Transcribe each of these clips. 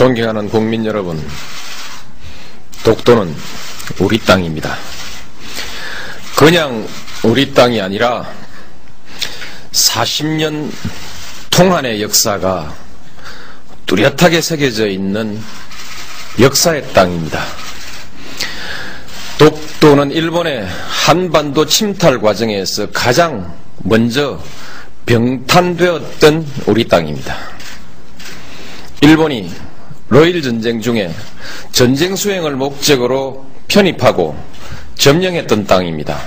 존경하는 국민 여러분, 독도는 우리 땅입니다. 그냥 우리 땅이 아니라 40년 통한의 역사가 뚜렷하게 새겨져 있는 역사의 땅입니다. 독도는 일본의 한반도 침탈 과정에서 가장 먼저 병탄되었던 우리 땅입니다. 일본이 러일 전쟁 중에 전쟁 수행을 목적으로 편입하고 점령했던 땅입니다.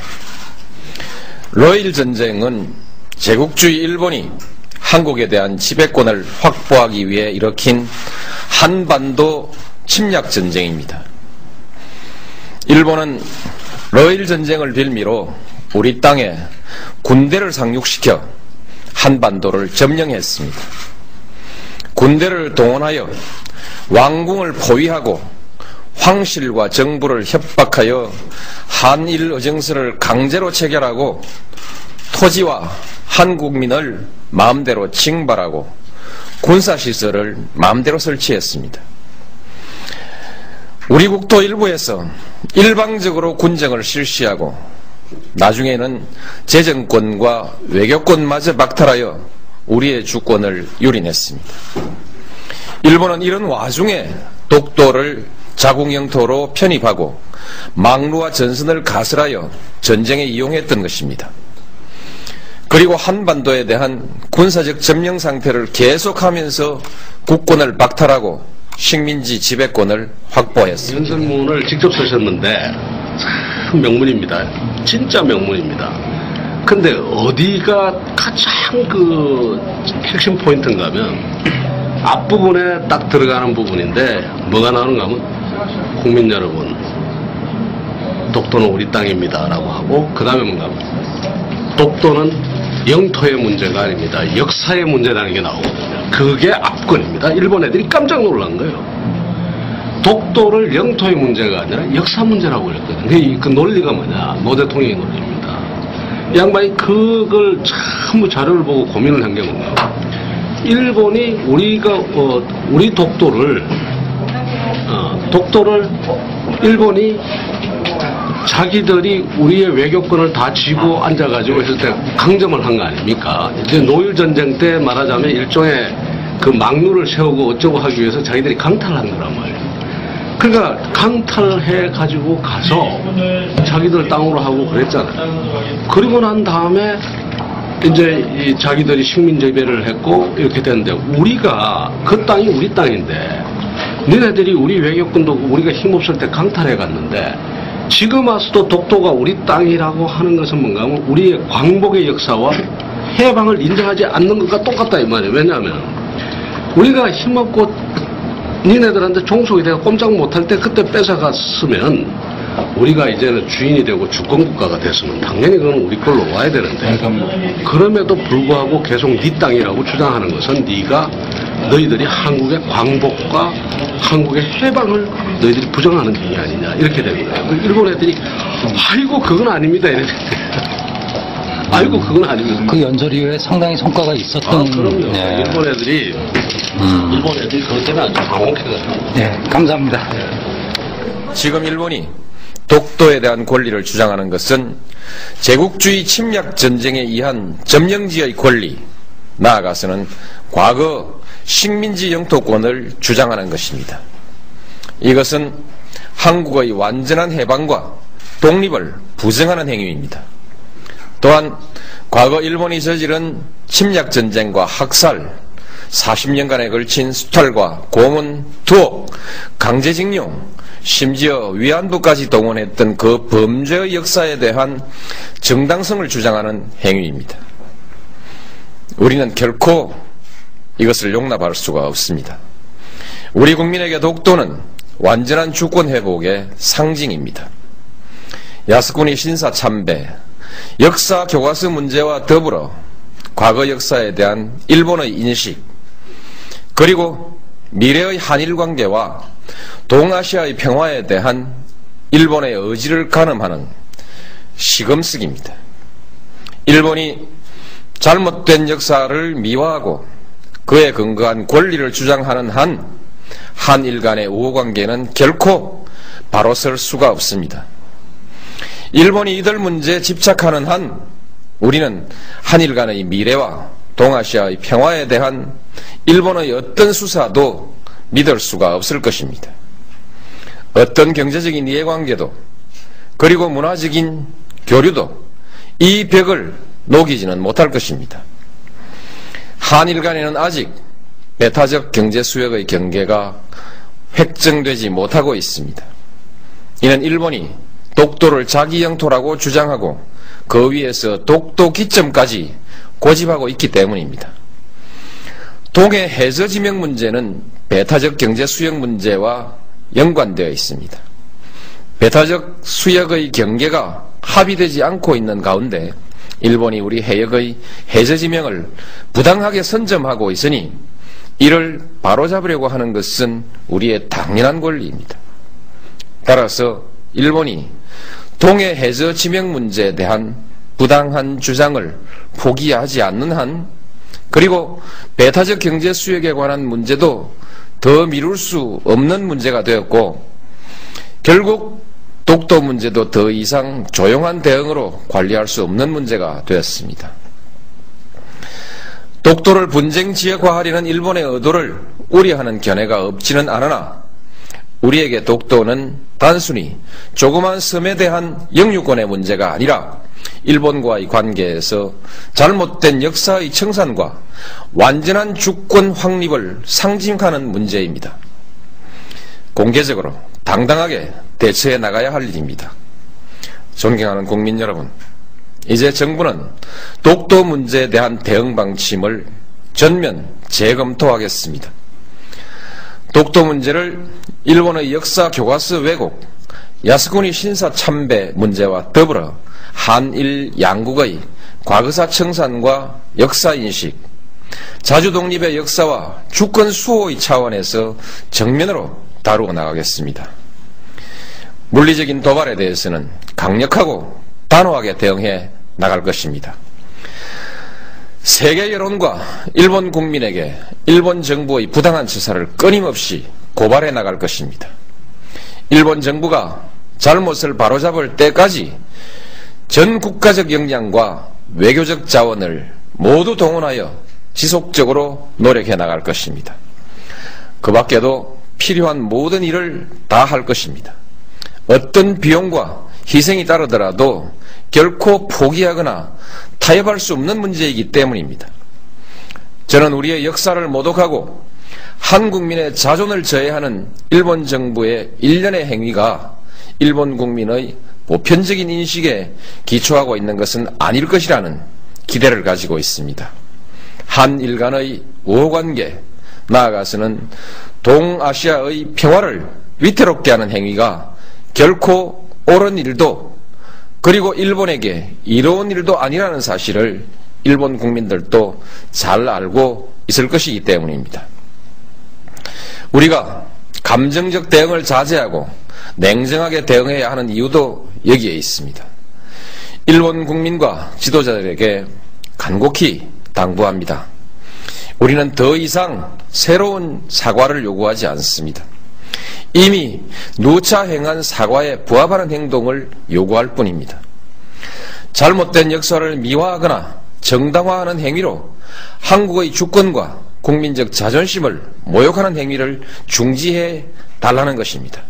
러일 전쟁은 제국주의 일본이 한국에 대한 지배권을 확보하기 위해 일으킨 한반도 침략 전쟁입니다. 일본은 러일 전쟁을 빌미로 우리 땅에 군대를 상륙시켜 한반도를 점령했습니다. 군대를 동원하여 왕궁을 포위하고 황실과 정부를 협박하여 한일 의정서를 강제로 체결하고 토지와 한국민을 마음대로 징발하고 군사시설을 마음대로 설치했습니다. 우리 국토 일부에서 일방적으로 군정을 실시하고 나중에는 재정권과 외교권마저 박탈하여 우리의 주권을 유린했습니다. 일본은 이런 와중에 독도를 자국 영토로 편입하고 망루와 전선을 가설하여 전쟁에 이용했던 것입니다. 그리고 한반도에 대한 군사적 점령 상태를 계속하면서 국권을 박탈하고 식민지 지배권을 확보했습니다. 연설문을 직접 쓰셨는데 참 명문입니다. 진짜 명문입니다. 근데 어디가 가장 그 핵심 포인트인가 하면 앞부분에 딱 들어가는 부분인데 뭐가 나오는가 하면 국민 여러분 독도는 우리 땅입니다 라고 하고 그 다음에 뭔가 독도는 영토의 문제가 아닙니다. 역사의 문제라는 게 나오거든요. 그게 압권입니다. 일본 애들이 깜짝 놀란 거예요. 독도를 영토의 문제가 아니라 역사 문제라고 그랬거든요. 그, 그 논리가 뭐냐? 노 대통령의 논리입니다. 이 양반이 그걸 전부 자료를 보고 고민을 한 게 뭔가. 일본이 우리가, 어, 우리 독도를, 어, 독도를 일본이 자기들이 우리의 외교권을 다 쥐고 앉아가지고 했을 때 강점을 한 거 아닙니까? 이제 노일 전쟁 때 말하자면 일종의 그 막루를 세우고 어쩌고 하기 위해서 자기들이 강탈한 거란 말이에요. 그러니까 강탈해 가지고 가서 자기들 땅으로 하고 그랬잖아요. 그리고 난 다음에 이제 이 자기들이 식민 재배를 했고 이렇게 됐는데 우리가 그 땅이 우리 땅인데 너네들이 우리 외교권도 우리가 힘없을 때 강탈해 갔는데 지금 와서도 독도가 우리 땅이라고 하는 것은 뭔가 하면 우리의 광복의 역사와 해방을 인정하지 않는 것과 똑같다 이 말이에요. 왜냐하면 우리가 힘없고 니네들한테 종속이 되고 꼼짝 못할 때 그때 뺏어갔으면 우리가 이제는 주인이 되고 주권국가가 됐으면 당연히 그건 우리 걸로 와야 되는데 그럼에도 불구하고 계속 네 땅이라고 주장하는 것은 네가 너희들이 한국의 광복과 한국의 해방을 너희들이 부정하는 중이 아니냐 이렇게 되는 거예요. 일본 애들이 아이고 그건 아닙니다. 이랬는데 아이고 그건 아닙니다. 그 연설 이후에 상당히 성과가 있었던. 아, 그럼요. 네. 일본 애들이 음. 일본 애들이 그것 때문에 아주 당혹해가지고 네, 감사합니다. 지금 일본이 독도에 대한 권리를 주장하는 것은 제국주의 침략 전쟁에 의한 점령지의 권리, 나아가서는 과거 식민지 영토권을 주장하는 것입니다. 이것은 한국의 완전한 해방과 독립을 부정하는 행위입니다. 또한 과거 일본이 저지른 침략 전쟁과 학살, 40년간에 걸친 수탈과 고문, 투옥, 강제징용, 심지어 위안부까지 동원했던 그 범죄의 역사에 대한 정당성을 주장하는 행위입니다. 우리는 결코 이것을 용납할 수가 없습니다. 우리 국민에게 독도는 완전한 주권 회복의 상징입니다. 야스쿠니 신사 참배, 역사 교과서 문제와 더불어 과거 역사에 대한 일본의 인식, 그리고 미래의 한일 관계와 동아시아의 평화에 대한 일본의 의지를 가늠하는 시금석입니다. 일본이 잘못된 역사를 미화하고 그에 근거한 권리를 주장하는 한 한일 간의 우호관계는 결코 바로 설 수가 없습니다. 일본이 이들 문제에 집착하는 한 우리는 한일 간의 미래와 동아시아의 평화에 대한 일본의 어떤 수사도 믿을 수가 없을 것입니다. 어떤 경제적인 이해관계도 그리고 문화적인 교류도 이 벽을 녹이지는 못할 것입니다. 한일 간에는 아직 메타적 경제 수역의 경계가 획정되지 못하고 있습니다. 이는 일본이 독도를 자기 영토라고 주장하고 그 위에서 독도 기점까지 고집하고 있기 때문입니다. 동해 해저 지명 문제는 배타적 경제 수역 문제와 연관되어 있습니다. 배타적 수역의 경계가 합의되지 않고 있는 가운데 일본이 우리 해역의 해저 지명을 부당하게 선점하고 있으니 이를 바로잡으려고 하는 것은 우리의 당연한 권리입니다. 따라서 일본이 동해 해저 지명 문제에 대한 부당한 주장을 포기하지 않는 한 그리고 배타적 경제 수역에 관한 문제도 더 미룰 수 없는 문제가 되었고 결국 독도 문제도 더 이상 조용한 대응으로 관리할 수 없는 문제가 되었습니다. 독도를 분쟁 지역화하려는 일본의 의도를 우려하는 견해가 없지는 않으나 우리에게 독도는 단순히 조그만 섬에 대한 영유권의 문제가 아니라 일본과의 관계에서 잘못된 역사의 청산과 완전한 주권 확립을 상징하는 문제입니다. 공개적으로 당당하게 대처해 나가야 할 일입니다. 존경하는 국민 여러분, 이제 정부는 독도 문제에 대한 대응 방침을 전면 재검토하겠습니다. 독도 문제를 일본의 역사 교과서 왜곡, 야스쿠니 신사 참배 문제와 더불어 한일 양국의 과거사 청산과 역사 인식, 자주 독립의 역사와 주권 수호의 차원에서 정면으로 다루어 나가겠습니다. 물리적인 도발에 대해서는 강력하고 단호하게 대응해 나갈 것입니다. 세계 여론과 일본 국민에게 일본 정부의 부당한 처사를 끊임없이 고발해 나갈 것입니다. 일본 정부가 잘못을 바로잡을 때까지 전 국가적 역량과 외교적 자원을 모두 동원하여 지속적으로 노력해 나갈 것입니다. 그 밖에도 필요한 모든 일을 다 할 것입니다. 어떤 비용과 희생이 따르더라도 결코 포기하거나 타협할 수 없는 문제이기 때문입니다. 저는 우리의 역사를 모독하고 한국민의 자존을 저해하는 일본 정부의 일련의 행위가 일본 국민의 보편적인 인식에 기초하고 있는 것은 아닐 것이라는 기대를 가지고 있습니다. 한 일 간의 우호관계, 나아가서는 동아시아의 평화를 위태롭게 하는 행위가 결코 옳은 일도 그리고 일본에게 이로운 일도 아니라는 사실을 일본 국민들도 잘 알고 있을 것이기 때문입니다. 우리가 감정적 대응을 자제하고 냉정하게 대응해야 하는 이유도 여기에 있습니다. 일본 국민과 지도자들에게 간곡히 당부합니다. 우리는 더 이상 새로운 사과를 요구하지 않습니다. 이미 누차 행한 사과에 부합하는 행동을 요구할 뿐입니다. 잘못된 역사를 미화하거나 정당화하는 행위로 한국의 주권과 국민적 자존심을 모욕하는 행위를 중지해 달라는 것입니다.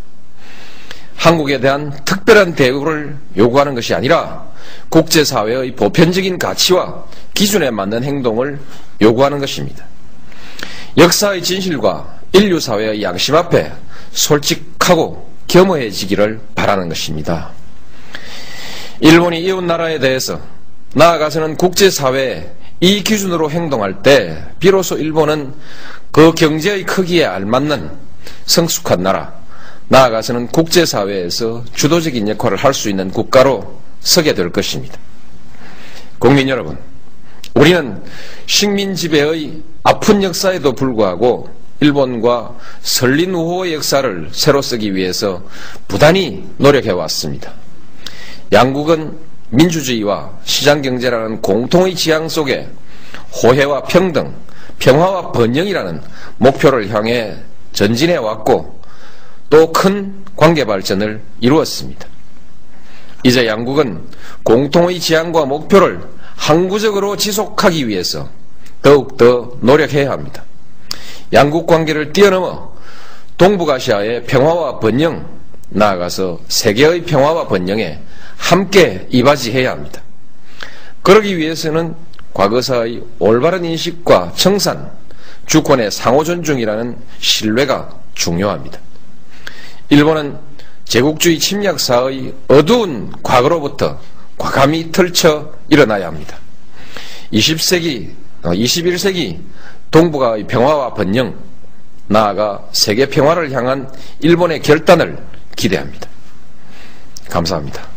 한국에 대한 특별한 대우를 요구하는 것이 아니라 국제사회의 보편적인 가치와 기준에 맞는 행동을 요구하는 것입니다. 역사의 진실과 인류사회의 양심 앞에 솔직하고 겸허해지기를 바라는 것입니다. 일본이 이웃 나라에 대해서 나아가서는 국제사회에 이 기준으로 행동할 때 비로소 일본은 그 경제의 크기에 알맞는 성숙한 나라, 나아가서는 국제사회에서 주도적인 역할을 할 수 있는 국가로 서게 될 것입니다. 국민 여러분, 우리는 식민 지배의 아픈 역사에도 불구하고 일본과 설린 우호의 역사를 새로 쓰기 위해서 부단히 노력해 왔습니다. 양국은 민주주의와 시장경제라는 공통의 지향 속에 호혜와 평등, 평화와 번영이라는 목표를 향해 전진해 왔고 또 큰 관계 발전을 이루었습니다. 이제 양국은 공통의 지향과 목표를 항구적으로 지속하기 위해서 더욱더 노력해야 합니다. 양국 관계를 뛰어넘어 동북아시아의 평화와 번영, 나아가서 세계의 평화와 번영에 함께 이바지해야 합니다. 그러기 위해서는 과거사의 올바른 인식과 청산, 주권의 상호 존중이라는 신뢰가 중요합니다. 일본은 제국주의 침략사의 어두운 과거로부터 과감히 털쳐 일어나야 합니다. 20세기, 21세기 동북아의 평화와 번영, 나아가 세계 평화를 향한 일본의 결단을 기대합니다. 감사합니다.